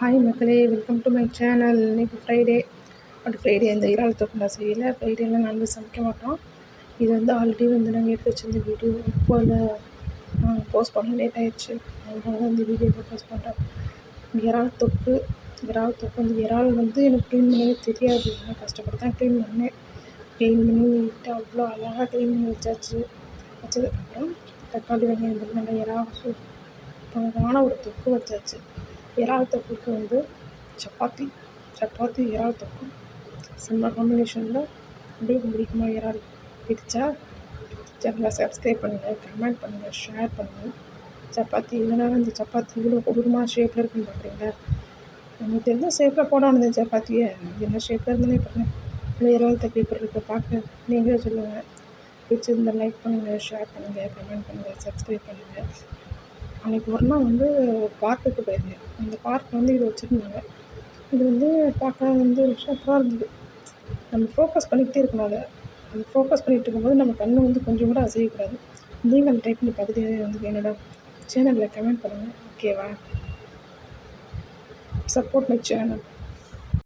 Hi மக்களே. Welcome to my channel இன்னைக்கு Friday but Friday இந்த இறால் தொக்கு நான் செய்யலை ஃப்ரைடேலாம் நான்வெஜ் சமைக்க மாட்டோம். இது வந்து ஆல்ரெடி வந்து நாங்கள் எடுத்து வச்சிருந்த வீடியோ இப்போ நாங்கள் போஸ்ட் பண்ண லேட் ஆயிடுச்சு. அதனால தான் இந்த வீடியோ இப்போ போஸ்ட் பண்ணுறோம் இறால் தொக்கு. இறால் தொக்கு வந்து இறால் வந்து எனக்கு க்ளீன் பண்ணவே தெரியாது. நான் கஷ்டப்பட்டு தான் க்ளீன் பண்ணேன். க்ளீன் பண்ணி நீட்டாக அவ்வளோ அழகாக க்ளீன் பண்ணி வச்சாச்சு. வச்சதுக்கப்புறம் தக்காளி வெங்காயம் நல்லா இறால் சூப்பரான ஒரு தொக்கு வச்சாச்சு. இறால் தொக்குக்கு வந்து சப்பாத்தி சப்பாத்தி இறால் தொக்கு. செம்ம காம்பினேஷனில் உங்களுக்கு பிடிக்குமா இறால் பிடிச்சா சேனலை சப்ஸ்கிரைப் பண்ணுங்கள் கமெண்ட் பண்ணுங்கள் ஷேர் பண்ணுங்கள் சப்பாத்தி இல்லைனா இந்த சப்பாத்தி இவ்வளோ கொடூரமாக ஷேப்பில் இருக்குன்னு பார்க்குறீங்களா எனக்கு எந்த ஷேப்பில் போடணும் இந்த சப்பாத்தியை. என்ன ஷேப்பில் இருந்தாலே பாருங்கள் இல்லை இறால் தொக்கு இப்படி இருக்க பார்க்க நீங்களே சொல்லுங்கள் பிடிச்சிருந்தால் லைக் பண்ணுங்கள் ஷேர் பண்ணுங்கள் கமெண்ட் பண்ணுங்கள் சப்ஸ்கிரைப் பண்ணுங்கள் அன்றைக்கி ஒரு நாள் வந்து பார்க்குக்கு போயிருந்தேன். அந்த பார்க் வந்து இது வச்சுருந்தாங்க. இது வந்து பார்க்க வந்து சூப்பராக இருந்தது. நம்ம ஃபோக்கஸ் பண்ணிக்கிட்டே இருக்கணும் அதை. அந்த ஃபோக்கஸ் பண்ணிகிட்டு இருக்கும்போது நம்ம கண்ணு வந்து கொஞ்சம் கூட அசையக்கூடாது. நீங்கள் டைப் பண்ணி பார்த்துட்டு வந்து என்னோட சேனலில் கமெண்ட் பண்ணுங்கள் ஓகேவா சப்போர்ட் மை சேனல்